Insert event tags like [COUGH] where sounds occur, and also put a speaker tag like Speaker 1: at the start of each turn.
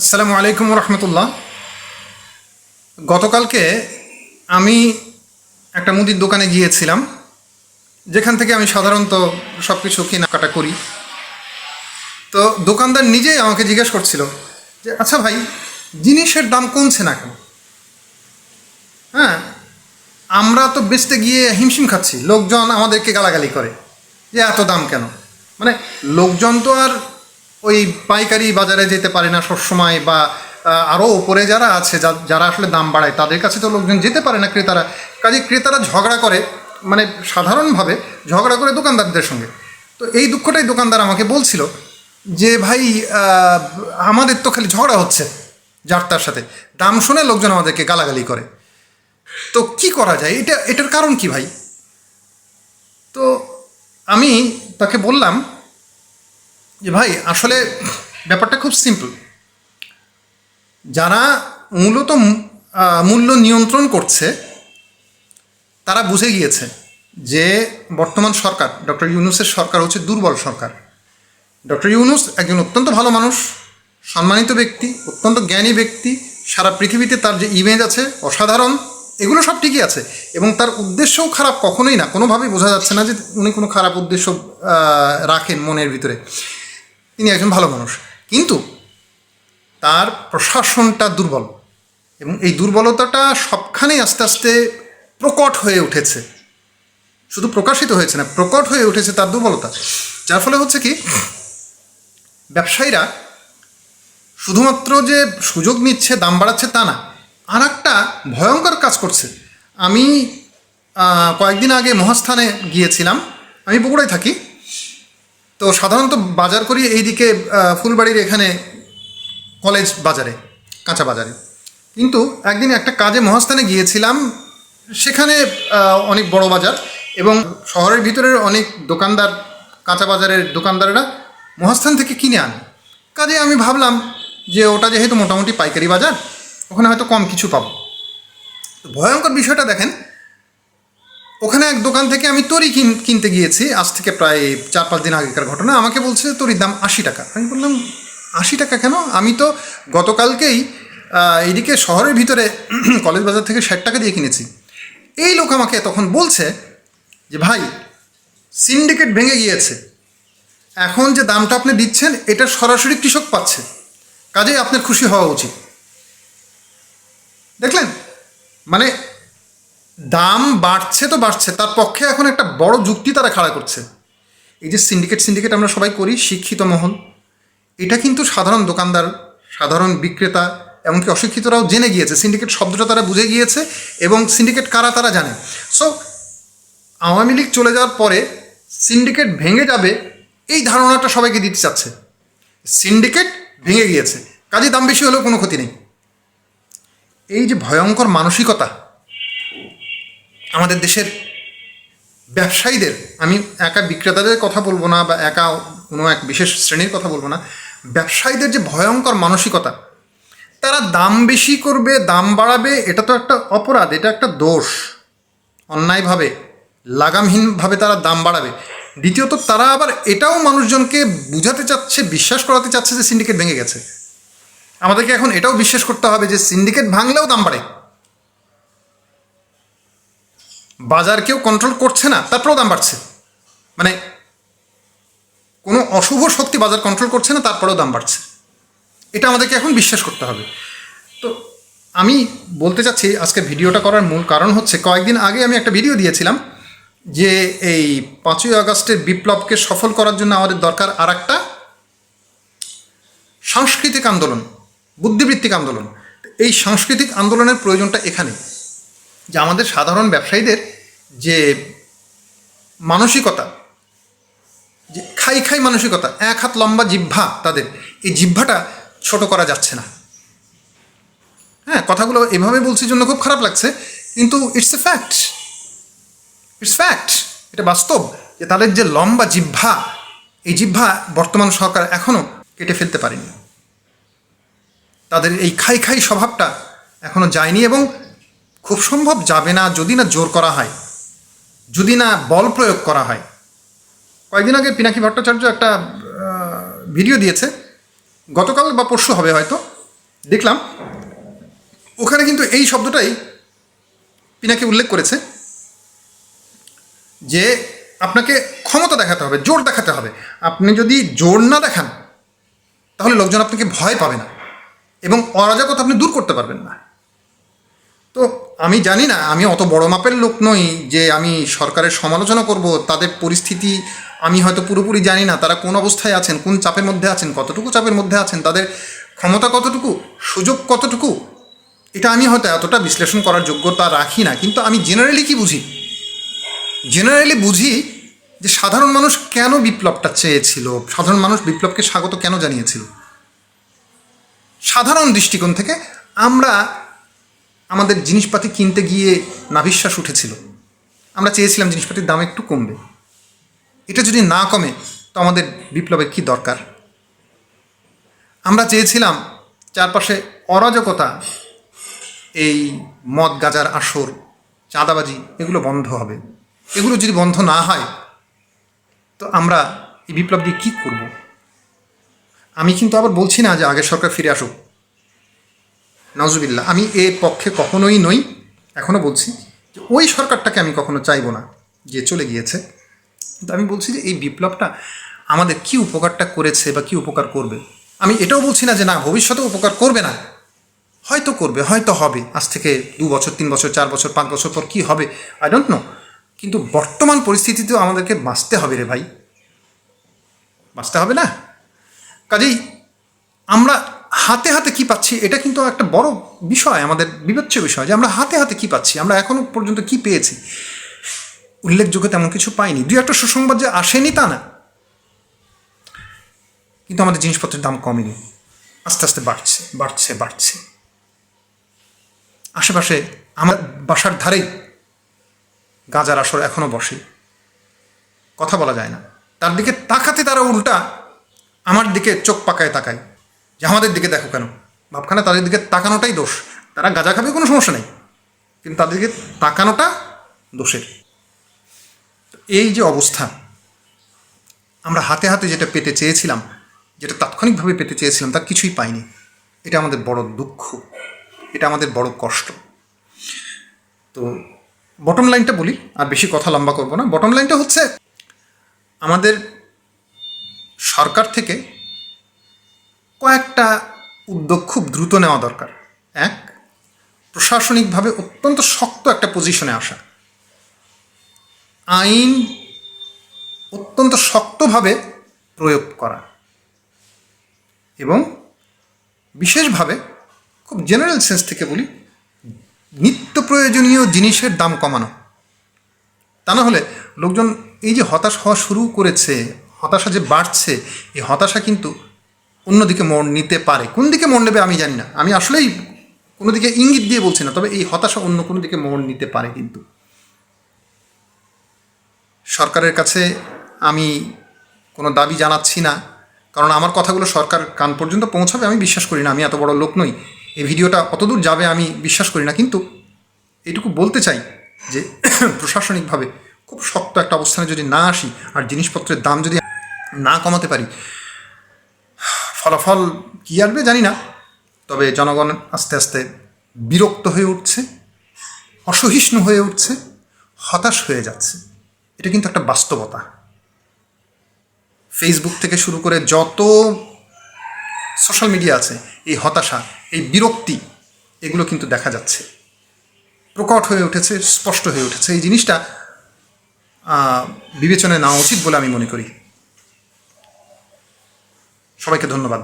Speaker 1: আসসালামু আলাইকুম রহমতুল্লাহ গতকালকে আমি একটা মুদির দোকানে গিয়েছিলাম, যেখান থেকে আমি সাধারণত সব কিছু কেনাকাটা করি। তো দোকানদার নিজেই আমাকে জিজ্ঞেস করছিল যে আচ্ছা ভাই, জিনিসের দাম কমছে না কেন? হ্যাঁ আমরা তো বেচতে গিয়ে হিমশিম খাচ্ছি, লোকজন আমাদেরকে গালাগালি করে যে, এত দাম কেন? মানে লোকজন তো আর ওই পাইকারি বাজারে যেতে পারে না সবসময় বা আরও ওপরে যারা আছে যারা আসলে দাম বাড়ায়, তাদের কাছে তো লোকজন যেতে পারে না ক্রেতারা। কাজে ক্রেতারা ঝগড়া করে মানে সাধারণভাবে ঝগড়া করে দোকানদারদের সঙ্গে। তো এই দুঃখটাই দোকানদার আমাকে বলছিল যে, ভাই আমাদের তো খালি ঝগড়া হচ্ছে যার তার সাথে। দাম শুনে লোকজন আমাদেরকে গালাগালি করে। তো কি করা যায়? এটা, এটার কারণ কি ভাই? তো আমি তাকে বললাম যে ভাই, আসলে ব্যাপারটা খুব সিম্পল যারা মূলত মূল্য নিয়ন্ত্রণ করছে, তারা বুঝে গিয়েছে যে বর্তমান সরকার, ডক্টর ইউনুসের সরকার হচ্ছে দুর্বল সরকার। ডক্টর ইউনুস একজন অত্যন্ত ভালো মানুষ, সম্মানিত ব্যক্তি, অত্যন্ত জ্ঞানী ব্যক্তি। সারা পৃথিবীতে তার যে ইমেজ আছে, অসাধারণ, এগুলো সব ঠিকই আছে। এবং তার উদ্দেশ্যও খারাপ কখনোই না। কোনোভাবেই বোঝা যাচ্ছে না যে উনি কোনো খারাপ উদ্দেশ্য রাখেন মনের ভিতরে। তিনি একজন ভালো মানুষ। কিন্তু তার প্রশাসনটা দুর্বল এবং এই দুর্বলতাটা সবখানেই আস্তে আস্তে প্রকট হয়ে উঠেছে। শুধু প্রকাশিত হয়েছে না, প্রকট হয়ে উঠেছে তার দুর্বলতা। যার ফলে হচ্ছে কি, ব্যবসায়ীরা শুধুমাত্র যে সুযোগ নিচ্ছে, দাম বাড়াচ্ছে তা না আর একটা ভয়ঙ্কর কাজ করছে। আমি কয়েকদিন আগে মহাস্থানে গিয়েছিলাম। আমি বগুড়ায় থাকি। তো সাধারণত বাজার করি এইদিকে ফুলবাড়ির এখানে কলেজ বাজারে, কাঁচা বাজারে। কিন্তু একদিন একটা কাজে মহাস্থানে গিয়েছিলাম, সেখানে অনেক বড় বাজার এবং শহরের ভিতরের অনেক দোকানদার, কাঁচা বাজারের দোকানদাররা মহাস্থান থেকে কিনে আনে। কাজে আমি ভাবলাম যে ওটা যেহেতু মোটামুটি পাইকারি বাজার, ওখানে হয়তো কম কিছু পাবো। ভয়ঙ্কর বিষয়টা দেখেন ওখানে এক দোকান থেকে আমি তরি কিন কিনতে গিয়েছি। আজ থেকে প্রায় চার পাঁচ দিন আগেকার ঘটনা। আমাকে বলছে তরির দাম আশি টাকা। আমি বললাম আশি টাকা কেন? আমি তো গতকালকেই আহ, এইদিকে শহরের ভিতরে [CLEARS THROAT] কলেজ বাজার থেকে ষাট টাকা দিয়ে কিনেছি। এই লোক আমাকে তখন বলছে যে ভাই সিন্ডিকেট ভেঙে গিয়েছে। এখন যে দামটা আপনি দিচ্ছেন এটা সরাসরি কৃষক পাচ্ছে। কাজেই আপনার খুশি হওয়া উচিত। দেখলেন? মানে দাম বাড়ছে তো বাড়ছে, তার পক্ষে এখন একটা বড় যুক্তি তারা খাড়া করছে। এই যে সিন্ডিকেট সিন্ডিকেট আমরা সবাই করি, শিক্ষিত মহল, এটা কিন্তু সাধারণ দোকানদার, সাধারণ বিক্রেতা, এমনকি অশিক্ষিতরাও জেনে গিয়েছে। সিন্ডিকেট শব্দটা তারা বুঝে গিয়েছে এবং সিন্ডিকেট কারা তারা জানে। সো আওয়ামী লীগ চলে যাওয়ার পরে সিন্ডিকেট ভেঙে যাবে, এই ধারণাটা সবাইকে দিতে চাচ্ছে। সিন্ডিকেট ভেঙে গিয়েছে। কাজে দাম বেশি হলেও কোনো ক্ষতি নেই। এই যে ভয়ঙ্কর মানসিকতা আমাদের দেশের ব্যবসায়ীদের, আমি একা বিক্রেতাদের কথা বলব না বা একা কোনো এক বিশেষ শ্রেণির কথা বলব না, ব্যবসায়ীদের যে ভয়ঙ্কর মানসিকতা, তারা দাম বেশি করবে, দাম বাড়াবে, এটা তো একটা অপরাধ, এটা একটা দোষ। অন্যায়ভাবে, লাগামহীনভাবে তারা দাম বাড়াবে। দ্বিতীয়ত, তারা আবার এটাও মানুষজনকে বুঝাতে চাচ্ছে, বিশ্বাস করাতে চাচ্ছে যে সিন্ডিকেট ভেঙে গেছে। আমাদেরকে এখন এটাও বিশ্বাস করতে হবে যে সিন্ডিকেট ভাঙলেও দাম বাড়ে। বাজার কেউ কন্ট্রোল করছে না তারপরেও দাম বাড়ছে। মানে কোনো অশুভ শক্তি বাজার কন্ট্রোল করছে না তারপরেও দাম বাড়ছে। এটা আমাদেরকে এখন বিশ্বাস করতে হবে। তো আমি বলতে চাচ্ছি, আজকে ভিডিওটা করার মূল কারণ হচ্ছে, কয়েকদিন আগে আমি একটা ভিডিও দিয়েছিলাম যে এই পাঁচই আগস্টের বিপ্লবকে সফল করার জন্য আমাদের দরকার আর একটা সাংস্কৃতিক আন্দোলন, বুদ্ধিবৃত্তিক আন্দোলন। এই সাংস্কৃতিক আন্দোলনের প্রয়োজনটা এখানে। যে আমাদের সাধারণ ব্যবসায়ীদের যে মানসিকতা, যে খাই খাই মানসিকতা, এক হাত লম্বা জিহ্বা তাদের, এই জিহ্বাটা ছোট করা যাচ্ছে না। হ্যাঁ কথাগুলো এভাবে বলছি জন্য খুব খারাপ লাগছে, কিন্তু it's a fact it's fact এটা বাস্তব যে তাদের যে লম্বা জিহ্বা, এই জিহ্বা বর্তমান সরকার এখনও কেটে ফেলতে পারেনি। তাদের এই খাই খাই স্বভাবটা এখনও যায়নি এবং খুব সম্ভব যাবে না যদি না জোর করা হয়, যদি না বল প্রয়োগ করা হয়। কয়েকদিন আগে পিনাকি ভট্টাচার্য একটা ভিডিও দিয়েছে। গতকাল বা পরশু হবে হয়তো। দেখলাম। ওখানে কিন্তু এই শব্দটাই পিনাকি উল্লেখ করেছে যে আপনাকে ক্ষমতা দেখাতে হবে, জোর দেখাতে হবে। আপনি যদি জোর না দেখান, তাহলে লোকজন আপনাকে ভয় পাবে না এবং অরাজকতা আপনি দূর করতে পারবেন না। তো আমি জানি না, আমি অত বড় মাপের লোক নই যে আমি সরকারের সমালোচনা করব, তাদের পরিস্থিতি আমি হয়তো পুরোপুরি জানি না, তারা কোন অবস্থায় আছেন, কোন চাপের মধ্যে আছেন, কতটুকু চাপের মধ্যে আছেন, তাদের ক্ষমতা কতটুকু, সুযোগ কতটুকু, এটা আমি হয়তো এতটা বিশ্লেষণ করার যোগ্যতা রাখি না, কিন্তু আমি জেনারেলি কি বুঝি? জেনারেলি বুঝি যে সাধারণ মানুষ কেন বিপ্লবটা চেয়েছিল? সাধারণ মানুষ বিপ্লবকে স্বাগত কেন জানিয়েছিল? সাধারণ দৃষ্টিকোণ থেকে আমরা আমাদের জিনিসপাতি কিনতে গিয়ে নাভিশ্বাস উঠেছিল। আমরা চেয়েছিলাম জিনিসপাতির দাম একটু কমবে। এটা যদি না কমে, তো আমাদের বিপ্লবের কি দরকার? আমরা চেয়েছিলাম চারপাশে অরাজকতা, এই মদ গাজার আসর, চাঁদাবাজি, এগুলো বন্ধ হবে। এগুলো যদি বন্ধ না হয়, তো আমরা এই বিপ্লব দিয়ে কী করব? আমি কিন্তু আবার বলছি না যে আগের সরকার ফিরে আসুক। নজুবিল্লা আমি এর পক্ষে কখনোই নই এখনও বলছি যে ওই সরকারটাকে আমি কখনো চাইব না যে চলে গিয়েছে। কিন্তু আমি বলছি যে এই বিপ্লবটা আমাদের কি উপকারটা করেছে বা কি উপকার করবে? আমি এটাও বলছি না যে না ভবিষ্যতে উপকার করবে না। হয়তো করবে, হয়তো হবে। আজ থেকে দু বছর, তিন বছর, চার বছর, পাঁচ বছর পর কি হবে? আই ডোন্ট নো কিন্তু বর্তমান পরিস্থিতিতেও আমাদেরকে বাঁচতে হবে রে ভাই। বাঁচতে হবে না। কাজেই আমরা হাতে হাতে কি পাচ্ছি, এটা কিন্তু একটা বড় বিষয়, আমাদের বিবেচ্য বিষয় যে আমরা হাতে হাতে কি পাচ্ছি, আমরা এখনও পর্যন্ত কি পেয়েছি। উল্লেখযোগ্য তেমন কিছু পাইনি। দুই একটা সুসংবাদ যে আসেনি তা না। কিন্তু আমাদের জিনিসপত্রের দাম কমেনি। আস্তে আস্তে বাড়ছে বাড়ছে বাড়ছে। আশেপাশে আমার বাসার ধারেই গাজার আসর এখনও বসে। কথা বলা যায় না। তার দিকে তাকাতে তারা উল্টা আমার দিকে চোখ পাকায় তাকায়। যে আমাদের দিকে দেখো কেন? ভাবখানা তাদের দিকে তাকানোটাই দোষ। তারা গাঁজা খাবে, কোনো সমস্যা নেই। কিন্তু তাদেরকে তাকানোটা দোষের। এই যে অবস্থা, আমরা হাতে হাতে যেটা পেতে চেয়েছিলাম, যেটা তাৎক্ষণিকভাবে পেতে চেয়েছিলাম তা কিছুই পাইনি। এটা আমাদের বড় দুঃখ। এটা আমাদের বড় কষ্ট। তো বটম লাইনটা বলি, আর বেশি কথা লম্বা করব না। বটম লাইনটা হচ্ছে, আমাদের সরকার থেকে কয়েকটা উদ্যোগ খুব দ্রুত নেওয়া দরকার। এক, প্রশাসনিকভাবে অত্যন্ত শক্ত একটা পজিশনে আসা। আইন অত্যন্ত শক্তভাবে প্রয়োগ করা এবং বিশেষভাবে খুব জেনারেল সেন্স থেকে বলি, নিত্য প্রয়োজনীয় জিনিসের দাম কমানো। তা না হলে লোকজন এই যে হতাশ হওয়া শুরু করেছে, হতাশা যে বাড়ছে, এই হতাশা কিন্তু অন্যদিকে মোড় নিতে পারে। কোন দিকে মোড় নেবে আমি জানি না। আমি আসলেই কোনো দিকে ইঙ্গিত দিয়ে বলছি না, তবে এই হতাশা অন্য কোনো দিকে মোড় নিতে পারে কিন্তু। সরকারের কাছে আমি কোনো দাবি জানাচ্ছি না, কারণ আমার কথাগুলো সরকার কান পর্যন্ত পৌঁছাবে আমি বিশ্বাস করি না, আমি এত বড় লোক নই। এই ভিডিওটা অতদূর যাবে আমি বিশ্বাস করি না, কিন্তু এটুকু বলতে চাই যে [CLEARS THROAT] প্রশাসনিকভাবে খুব শক্ত একটা অবস্থানে যদি না আসি, আর জিনিসপত্রের দাম যদি না কমাতে পারি ফলাফল কী আসবে জানি না, তবে জনগণ আস্তে আস্তে বিরক্ত হয়ে উঠছে, অসহিষ্ণু হয়ে উঠছে, হতাশ হয়ে যাচ্ছে। এটা কিন্তু একটা বাস্তবতা। ফেসবুক থেকে শুরু করে যত সোশ্যাল মিডিয়া আছে, এই হতাশা, এই বিরক্তি, এগুলো কিন্তু দেখা যাচ্ছে। প্রকট হয়ে উঠেছে, স্পষ্ট হয়ে উঠেছে। এই জিনিসটা বিবেচনায় নেওয়া উচিত বলে আমি মনে করি। সবাইকে ধন্যবাদ।